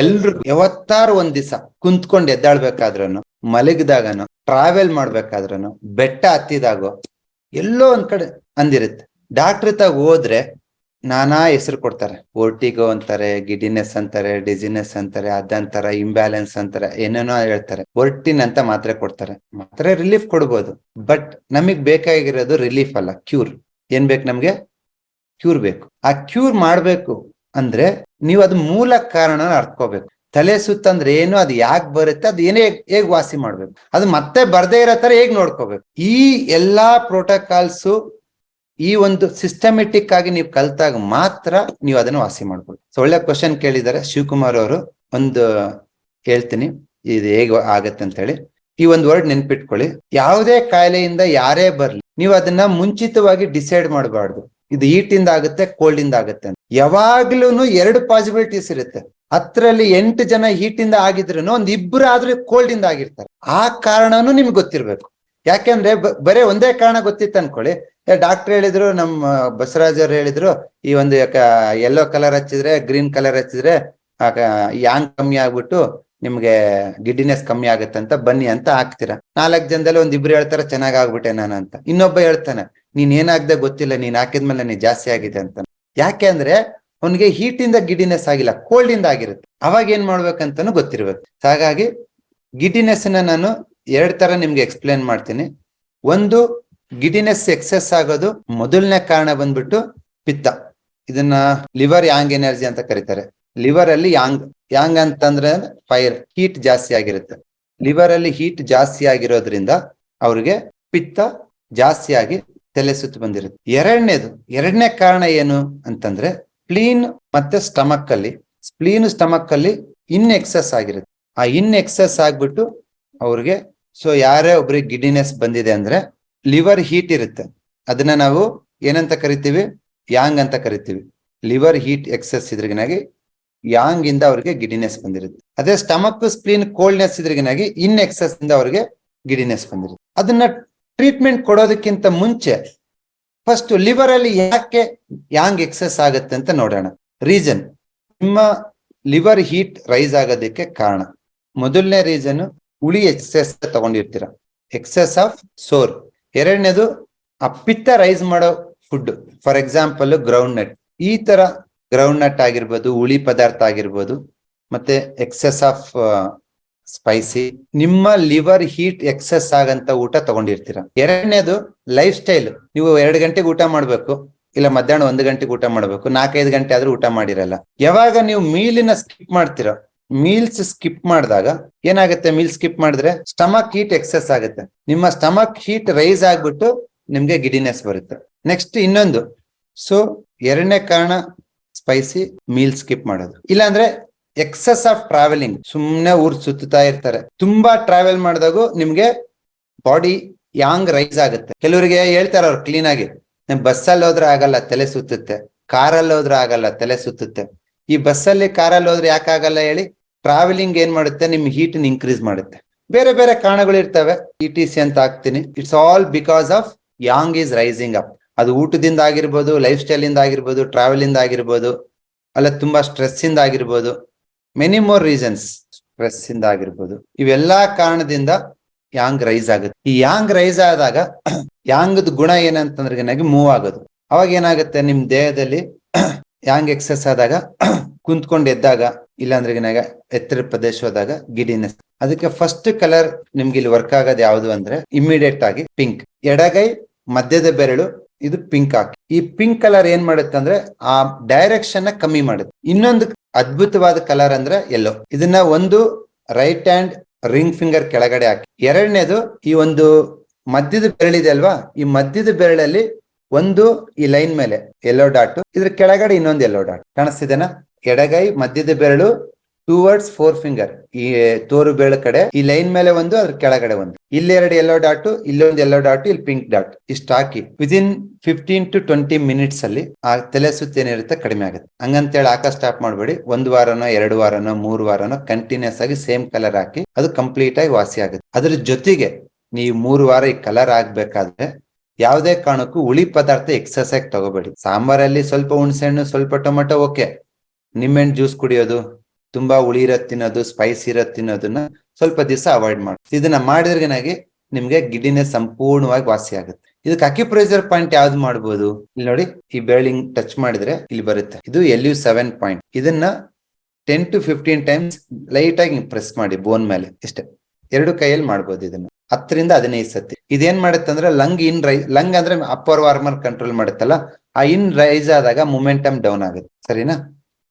ಎಲ್ರು ಯಾವತ್ತಾರು ಒಂದ್ ದಿವಸ ಕುಂತ್ಕೊಂಡ್ ಎದ್ದಾಳ್ಬೇಕಾದ್ರೂ ಮಲಗಿದಾಗನು ಟ್ರಾವೆಲ್ ಮಾಡ್ಬೇಕಾದ್ರೂ ಬೆಟ್ಟ ಹತ್ತಿದಾಗೋ, ಎಲ್ಲೋ ಒಂದ್ ಕಡೆ ಅಂದಿರುತ್ತೆ. ಡಾಕ್ಟರ್ ತಾಗ ಹೋದ್ರೆ ನಾನಾ ಹೆಸರು ಕೊಡ್ತಾರೆ. ಓರ್ಟಿಗೋ ಅಂತಾರೆ ಗಿಡಿನೆಸ್ ಅಂತಾರೆ ಡಿಸಿನೆಸ್ ಅಂತಾರೆ ಅದಂತಾರ ಇಂಬ್ಯಾಲೆನ್ಸ್ ಅಂತಾರೆ, ಏನೇನೋ ಹೇಳ್ತಾರೆ. ಒರ್ಟಿನ್ ಅಂತ ಮಾತ್ರೆ ಕೊಡ್ತಾರೆ. ಮಾತ್ರೆ ರಿಲೀಫ್ ಕೊಡ್ಬೋದು. ಬಟ್ ನಮಗ್ ಬೇಕಾಗಿರೋದು ರಿಲೀಫ್ ಅಲ್ಲ ಕ್ಯೂರ್ ಏನ್ ಬೇಕು ನಮ್ಗೆ? ಕ್ಯೂರ್ ಬೇಕು. ಆ ಕ್ಯೂರ್ ಮಾಡ್ಬೇಕು. ಅಂದ್ರೆ ನೀವು ಅದ್ ಮೂಲ ಕಾರಣ ಅರ್ಥಕೋಬೇಕು ತಲೆ ಸುತ್ತ ಅಂದ್ರೆ ಏನು, ಅದು ಯಾಕೆ ಬರುತ್ತೆ, ಅದು ಏನೇ ಹೇಗ್ ವಾಸಿ ಮಾಡ್ಬೇಕು. ಅದು ಮತ್ತೆ ಬರ್ದೇ ಇರೋ ತರ ಹೇಗ್ ನೋಡ್ಕೋಬೇಕು. ಈ ಎಲ್ಲಾ ಪ್ರೋಟೋಕಾಲ್ಸ್ ಈ ಒಂದು ಸಿಸ್ಟಮೆಟಿಕ್ ಆಗಿ ನೀವು ಕಲ್ತಾಗ ಮಾತ್ರ ನೀವು ಅದನ್ನ ವಾಸಿ ಮಾಡ್ಬೋದು. ಸೊ ಒಳ್ಳೆ ಕ್ವಶನ್ ಕೇಳಿದ್ದಾರೆ ಶಿವಕುಮಾರ್ ಅವರು. ಒಂದು ಹೇಳ್ತೀನಿ, ಇದು ಹೇಗೆ ಆಗತ್ತೆ ಅಂತ ಹೇಳಿ. ಈ ಒಂದು ವರ್ಡ್ ನೆನ್ಪಿಟ್ಕೊಳ್ಳಿ. ಯಾವುದೇ ಕಾಯಿಲೆಯಿಂದ ಯಾರೇ ಬರ್ಲಿ, ನೀವು ಅದನ್ನ ಮುಂಚಿತವಾಗಿ ಡಿಸೈಡ್ ಮಾಡಬಾರ್ದು. ಇದು ಇಂದ ಆಗುತ್ತೆ ಕೋಲ್ಡ್ ಇಂದ ಆಗುತ್ತೆ ಅಂತ. ಯಾವಾಗ್ಲೂ ಎರಡು ಪಾಸಿಬಿಲಿಟೀಸ್ ಇರುತ್ತೆ. ಹತ್ತರಲ್ಲಿ ಎಂಟು ಜನ ಹೀಟಿಂದ ಆಗಿದ್ರು ಒಂದ್ ಇಬ್ರು ಆದ್ರೂ ಕೋಲ್ಡ್ ಇಂದ ಆಗಿರ್ತಾರೆ. ಆ ಕಾರಣನು ನಿಮ್ಗೆ ಗೊತ್ತಿರ್ಬೇಕು. ಯಾಕೆಂದ್ರೆ ಬರೇ ಒಂದೇ ಕಾರಣ ಗೊತ್ತಿತ್ತು ಅನ್ಕೊಳ್ಳಿ. ಡಾಕ್ಟರ್ ಹೇಳಿದ್ರು ನಮ್ಮ ಬಸವರಾಜ್ ಹೇಳಿದ್ರು, ಈ ಒಂದು ಯೆಲ್ಲೋ ಕಲರ್ ಹಚ್ಚಿದ್ರೆ ಗ್ರೀನ್ ಕಲರ್ ಹಚ್ಚಿದ್ರೆ ಯಾಂಗ್ ಕಮ್ಮಿ ಆಗ್ಬಿಟ್ಟು ನಿಮ್ಗೆ ಗಿಡ್ಡಿನೆಸ್ ಕಮ್ಮಿ ಆಗುತ್ತೆ ಅಂತ ಬನ್ನಿ ಅಂತ ಹಾಕ್ತೀರಾ. ನಾಲ್ಕ್ ಜನದಲ್ಲಿ ಒಂದ್ ಇಬ್ರು ಹೇಳ್ತಾರೆ, ಚೆನ್ನಾಗ್ ಆಗ್ಬಿಟ್ಟೆ ನಾನು ಅಂತ. ಇನ್ನೊಬ್ಬ ಹೇಳ್ತಾನೆ ನೀನ್ ಏನಾಗ್ದೆ ಗೊತ್ತಿಲ್ಲ, ನೀನ್ ಹಾಕಿದ್ಮೇಲೆ ನೀನ್ ಜಾಸ್ತಿ ಆಗಿದೆ ಅಂತ. ಯಾಕೆ ಅಂದ್ರೆ ಅವನಿಗೆ ಹೀಟ್ ಇಂದ ಗಿಡಿನೆಸ್ ಆಗಿಲ್ಲ ಕೋಲ್ಡ್ ಇಂದ ಆಗಿರುತ್ತೆ. ಅವಾಗ ಏನ್ ಮಾಡ್ಬೇಕಂತಾನು ಗೊತ್ತಿರ್ಬೇಕು. ಹಾಗಾಗಿ ಗಿಡಿನೆಸ್ನ ನಾನು ಎರಡ್ ತರ ನಿಮ್ಗೆ ಎಕ್ಸ್ಪ್ಲೇನ್ ಮಾಡ್ತೀನಿ. ಒಂದು ಗಿಡಿನೆಸ್ ಎಕ್ಸೆಸ್ ಆಗೋದು ಮೊದಲನೇ ಕಾರಣ ಬಂದ್ಬಿಟ್ಟು ಪಿತ್ತ. ಇದನ್ನ ಲಿವರ್ ಯಾಂಗ್ ಎನರ್ಜಿ ಅಂತ ಕರೀತಾರೆ. ಲಿವರ್ ಅಲ್ಲಿ ಯಾಂಗ್ ಯಾಂಗ್ ಅಂತಂದ್ರೆ ಫೈರ್ ಹೀಟ್ ಜಾಸ್ತಿ ಆಗಿರುತ್ತೆ. ಲಿವರ್ ಅಲ್ಲಿ ಹೀಟ್ ಜಾಸ್ತಿ ಆಗಿರೋದ್ರಿಂದ ಅವ್ರಿಗೆ ಪಿತ್ತ ಜಾಸ್ತಿ ಆಗಿ ತಲೆ ಸುತ್ತು ಬಂದಿರುತ್ತೆ. ಎರಡನೇದು, ಎರಡನೇ ಕಾರಣ ಏನು ಅಂತಂದ್ರೆ ಸ್ಪ್ಲೀನ್ ಮತ್ತೆ ಸ್ಟಮಕ್ ಅಲ್ಲಿ ಸ್ಪ್ಲೀನ್ ಸ್ಟಮಕ್ ಅಲ್ಲಿ ಇನ್ ಎಕ್ಸಸ್ ಆಗಿರುತ್ತೆ. ಆ ಇನ್ ಎಕ್ಸಸ್ ಆಗ್ಬಿಟ್ಟು ಅವ್ರಿಗೆ ಸೊ ಯಾರೇ ಒಬ್ರಿಗೆ ಗಿಡಿನೆಸ್ ಬಂದಿದೆ ಅಂದ್ರೆ ಲಿವರ್ ಹೀಟ್ ಇರುತ್ತೆ. ಅದನ್ನ ನಾವು ಏನಂತ ಕರಿತೀವಿ? ಯಾಂಗ್ ಅಂತ ಕರಿತೀವಿ. ಲಿವರ್ ಹೀಟ್ ಎಕ್ಸಸ್ ಇದ್ರಿಗಿನಾಗಿ ಯಾಂಗ್ ಇಂದ ಅವ್ರಿಗೆ ಗಿಡಿನೆಸ್ ಬಂದಿರುತ್ತೆ. ಅದೇ ಸ್ಟಮಕ್ ಸ್ಪ್ಲೀನ್ ಕೋಲ್ಡ್ನೆಸ್ ಇದ್ರಿಗಿನಾಗಿ ಇನ್ ಎಕ್ಸಸ್ ಇಂದ ಅವ್ರಿಗೆ ಗಿಡಿನೆಸ್ ಬಂದಿರುತ್ತೆ. ಅದನ್ನ ಟ್ರೀಟ್ಮೆಂಟ್ ಕೊಡೋದಕ್ಕಿಂತ ಮುಂಚೆ ಫಸ್ಟ್ ಲಿವರ್ ಅಲ್ಲಿ ಯಾಕೆ ಯಾಂಗ್ ಎಕ್ಸಸ್ ಆಗುತ್ತೆ ಅಂತ ನೋಡೋಣ. ರೀಸನ್ ನಿಮ್ಮ ಲಿವರ್ ಹೀಟ್ ರೈಸ್ ಆಗೋದಕ್ಕೆ ಕಾರಣ. ಮೊದಲನೇ ರೀಸನ್ ಉಳಿ ಎಕ್ಸೆಸ್ ತಗೊಂಡಿರ್ತೀರ. Excess of sour. ಎರಡನೇದು, ಆ ಪಿತ್ತ ರೈಸ್ ಮಾಡೋ food for example ground nut ಈ ತರ ಗ್ರೌಂಡ್ ನಟ್ ಆಗಿರ್ಬೋದು, ಹುಳಿ ಪದಾರ್ಥ ಆಗಿರ್ಬೋದು, ಮತ್ತೆ ಎಕ್ಸೆಸ್ ಆಫ್ ಸ್ಪೈಸಿ ನಿಮ್ಮ ಲಿವರ್ ಹೀಟ್ ಎಕ್ಸೆಸ್ ಆಗಂತ ಊಟ ತಗೊಂಡಿರ್ತೀರ. ಎರಡನೇದು ಲೈಫ್ ಸ್ಟೈಲ್ ನೀವು ಎರಡು ಗಂಟೆಗೆ ಊಟ ಮಾಡ್ಬೇಕು, ಇಲ್ಲ ಮಧ್ಯಾಹ್ನ ಒಂದು ಗಂಟೆಗೆ ಊಟ ಮಾಡ್ಬೇಕು, ನಾಲ್ಕೈದು ಗಂಟೆ ಆದ್ರೂ ಊಟ ಮಾಡಿರಲ್ಲ. ಯಾವಾಗ ನೀವು ಮೀಲಿನ ಸ್ಕಿಪ್ ಮಾಡ್ತೀರ ಮೀಲ್ಸ್ ಸ್ಕಿಪ್ ಮಾಡಿದಾಗ ಏನಾಗುತ್ತೆ? ಮೀಲ್ ಸ್ಕಿಪ್ ಮಾಡಿದ್ರೆ ಸ್ಟಮಕ್ ಹೀಟ್ ಎಕ್ಸೆಸ್ ಆಗುತ್ತೆ. ನಿಮ್ಮ ಸ್ಟಮಕ್ ಹೀಟ್ ರೈಸ್ ಆಗ್ಬಿಟ್ಟು ನಿಮ್ಗೆ ಗಿಡಿನೆಸ್ ಬರುತ್ತೆ. ನೆಕ್ಸ್ಟ್ ಇನ್ನೊಂದು. ಸೊ ಎರಡನೇ ಕಾರಣ ಸ್ಪೈಸಿ ಮೀಲ್ ಸ್ಕಿಪ್ ಮಾಡೋದು. ಇಲ್ಲಾಂದ್ರೆ ಎಕ್ಸೆಸ್ ಆಫ್ ಟ್ರಾವೆಲಿಂಗ್ ಸುಮ್ನೆ ಊರ್ ಸುತ್ತಾ ಇರ್ತಾರೆ. ತುಂಬಾ ಟ್ರಾವೆಲ್ ಮಾಡಿದಾಗ ನಿಮ್ಗೆ ಬಾಡಿ ಯಾಂಗ್ ರೈಸ್ ಆಗುತ್ತೆ. ಕೆಲವರಿಗೆ ಹೇಳ್ತಾರೆ ಅವ್ರು ಕ್ಲೀನ್ ಆಗಿ ಬಸ್ಸಲ್ಲಿ ಹೋದ್ರೆ ಆಗಲ್ಲ, ತಲೆ ಸುತ್ತುತ್ತೆ. ಕಾರಲ್ಲಿ ಹೋದ್ರೆ ಆಗಲ್ಲ, ತಲೆ ಸುತ್ತುತ್ತೆ. ಈ ಬಸ್ಸಲ್ಲಿ ಕಾರಲ್ಲಿ ಹೋದ್ರೆ ಯಾಕೆ ಆಗಲ್ಲ ಹೇಳಿ ಟ್ರಾವೆಲಿಂಗ್ ಏನ್ ಮಾಡುತ್ತೆ, ನಿಮ್ ಹೀಟ್ ಇನ್ಕ್ರೀಸ್ ಮಾಡುತ್ತೆ. ಬೇರೆ ಬೇರೆ ಕಾರಣಗಳು ಇರ್ತವೆ. ಇ ಟಿ ಸಿ ಅಂತ ಹಾಕ್ತೀನಿ. It's all because of yang is rising up ಅದು ಊಟದಿಂದ ಆಗಿರ್ಬೋದು ಲೈಫ್ ಸ್ಟೈಲ್ ಇಂದ ಆಗಿರ್ಬೋದು ಟ್ರಾವೆಲ್ ಇಂದ ಆಗಿರ್ಬೋದು, ಅಲ್ಲ ತುಂಬಾ ಸ್ಟ್ರೆಸ್ ಇಂದ ಆಗಿರ್ಬೋದು. ಮೆನಿ ಮೋರ್ ರೀಸನ್ಸ್ ಸ್ಟ್ರೆಸ್ ಇಂದ ಆಗಿರ್ಬೋದು ಇವೆಲ್ಲಾ ಕಾರಣದಿಂದ ಯಾಂಗ್ ರೈಸ್ ಆಗುತ್ತೆ. ಈ ಯಾಂಗ್ ರೈಸ್ ಆದಾಗ ಯಾಂಗದ ಗುಣ ಏನಂತಂದ್ರೆ ಏನಾಗಿ ಮೂವ್ ಆಗೋದು. ಅವಾಗ ಏನಾಗುತ್ತೆ? ನಿಮ್ ದೇಹದಲ್ಲಿ ಯಾಂಗ್ ಎಕ್ಸಸ್ ಆದಾಗ ಕುಂತ್ಕೊಂಡು ಎದ್ದಾಗ, ಇಲ್ಲಾಂದ್ರೆ ಏನಾಗ ಎತ್ತರ ಪ್ರದೇಶ ಹೋದಾಗ ಗಿಡಿನೆಸ್ ಅದಕ್ಕೆ ಫಸ್ಟ್ ಕಲರ್ ನಿಮ್ಗೆ ಇಲ್ಲಿ ವರ್ಕ್ ಆಗೋದು ಯಾವುದು ಅಂದ್ರೆ ಇಮಿಡಿಯೇಟ್ ಆಗಿ ಪಿಂಕ್ ಎಡಗೈ, ಮಧ್ಯದ ಬೆರಳು, ಇದು ಪಿಂಕ್ ಹಾಕಿ. ಈ ಪಿಂಕ್ ಕಲರ್ ಏನ್ ಮಾಡುತ್ತೆ ಅಂದ್ರೆ ಆ ಡೈರೆಕ್ಷನ್ ಕಮ್ಮಿ ಮಾಡುತ್ತೆ. ಇನ್ನೊಂದು ಅದ್ಭುತವಾದ ಕಲರ್ ಅಂದ್ರೆ ಎಲ್ಲೋ ಇದನ್ನ ಒಂದು ರೈಟ್ ಹ್ಯಾಂಡ್ ರಿಂಗ್ ಫಿಂಗರ್ ಕೆಳಗಡೆ ಹಾಕಿ. ಎರಡನೇದು ಈ ಒಂದು ಮಧ್ಯದ ಬೆರಳಿದೆ ಅಲ್ವಾ? ಈ ಮಧ್ಯದ ಬೆರಳಲ್ಲಿ ಒಂದು ಈ ಲೈನ್ ಮೇಲೆ ಎಲ್ಲೋ ಡಾಟ್ ಇದ್ರ ಕೆಳಗಡೆ ಇನ್ನೊಂದು ಎಲ್ಲೋ ಡಾಟ್ ಕಾಣಿಸ್ತಿದೆನಾ? ಎಡಗೈ ಮಧ್ಯದ ಬೆರಳು ಟೂವರ್ಡ್ಸ್ ಫೋರ್ ಫಿಂಗರ್ ಈ ತೋರು ಬೆಳ ಕಡೆ, ಈ ಲೈನ್ ಮೇಲೆ ಒಂದು, ಅದ್ರ ಕೆಳಗಡೆ ಒಂದು. ಇಲ್ಲೆರಡು ಎಲ್ಲೋ ಡಾಟ್ ಇಲ್ಲೊಂದು ಎಲ್ಲೋ ಡಾಟ್ ಇಲ್ಲಿ ಪಿಂಕ್ ಡಾಟ್ ಇಷ್ಟು ಹಾಕಿ. Within fifteen to twenty minutes ಅಲ್ಲಿ ಆ ತಲೆ ಸುತ್ತ ಏನಿರುತ್ತೆ ಕಡಿಮೆ ಆಗುತ್ತೆ. ಹಂಗಂತೇಳಿ ಹಾಕ ಸ್ಟಾಪ್ ಮಾಡಬೇಡಿ. ಒಂದು ವಾರನೋ, ಎರಡು ವಾರನೋ, ಮೂರು ವಾರನೋ ಕಂಟಿನ್ಯೂಸ್ ಆಗಿ ಸೇಮ್ ಕಲರ್ ಹಾಕಿ ಅದು ಕಂಪ್ಲೀಟ್ ಆಗಿ ವಾಸಿ ಆಗುತ್ತೆ. ಅದ್ರ ಜೊತೆಗೆ ನೀವು ಮೂರು ವಾರ ಈ ಕಲರ್ ಆಗ್ಬೇಕಾದ್ರೆ ಯಾವುದೇ ಕಾರಣಕ್ಕೂ ಹುಳಿ ಪದಾರ್ಥ ಎಕ್ಸಸ್ ಆಗಿ ತಗೋಬೇಡಿ. ಸಾಂಬಾರಲ್ಲಿ ಸ್ವಲ್ಪ ಹುಣಸೆಹಣ್ಣು, ಸ್ವಲ್ಪ ಟೊಮೆಟೊ ಓಕೆ ನಿಮ್ಮೆಣ್ಣು ಜ್ಯೂಸ್ ಕುಡಿಯೋದು. ತುಂಬಾ ಇರೋದ್ ತಿನ್ನೋದು ಸ್ಪೈಸ್ ಇರೋದ್ ತಿನ್ನೋದನ್ನ ಸ್ವಲ್ಪ ದಿವಸ ಅವಾಯ್ಡ್ ಮಾಡಿ. ಇದನ್ನ ಮಾಡಿದ್ರೆನಾಗಿ ನಿಮ್ಗೆ ಗಿಡಿನ ಸಂಪೂರ್ಣವಾಗಿ ವಾಸಿ ಆಗುತ್ತೆ. ಇದಕ್ಕೆ ಅಕ್ಯುಪ್ರೆಷರ್ ಪಾಯಿಂಟ್ ಯಾವ್ದು ಮಾಡ್ಬೋದು? ಇಲ್ಲಿ ನೋಡಿ, ಈ ಬೆರಳಿಂಗ್ ಟಚ್ ಮಾಡಿದ್ರೆ ಇಲ್ಲಿ ಬರುತ್ತೆ. ಇದು ಎಲ್ ಯು ಸೆವೆನ್ ಪಾಯಿಂಟ್ ಇದನ್ನ ten to fifteen times light ಆಗಿ ಪ್ರೆಸ್ ಮಾಡಿ ಬೋನ್ ಮೇಲೆ. ಇಷ್ಟೇ. ಎರಡು ಕೈಯಲ್ಲಿ ಮಾಡ್ಬೋದು ಇದನ್ನ. ಹತ್ತರಿಂದ ಹದಿನೈದು ಸತಿ. ಇದೇನ್ ಮಾಡುತ್ತೆ ಅಂದ್ರೆ ಲಂಗ್ ಇನ್ ರೈ ಲಂಗ್ ಅಂದ್ರೆ ಅಪ್ಪರ್ ವಾರ್ಮರ್ ಕಂಟ್ರೋಲ್ ಮಾಡುತ್ತಲ್ಲ, ಆ ಇನ್ ರೈಸ್ ಆದಾಗ ಮೊಮೆಂಟಮ್ ಡೌನ್ ಆಗುತ್ತೆ. ಸರಿನಾ?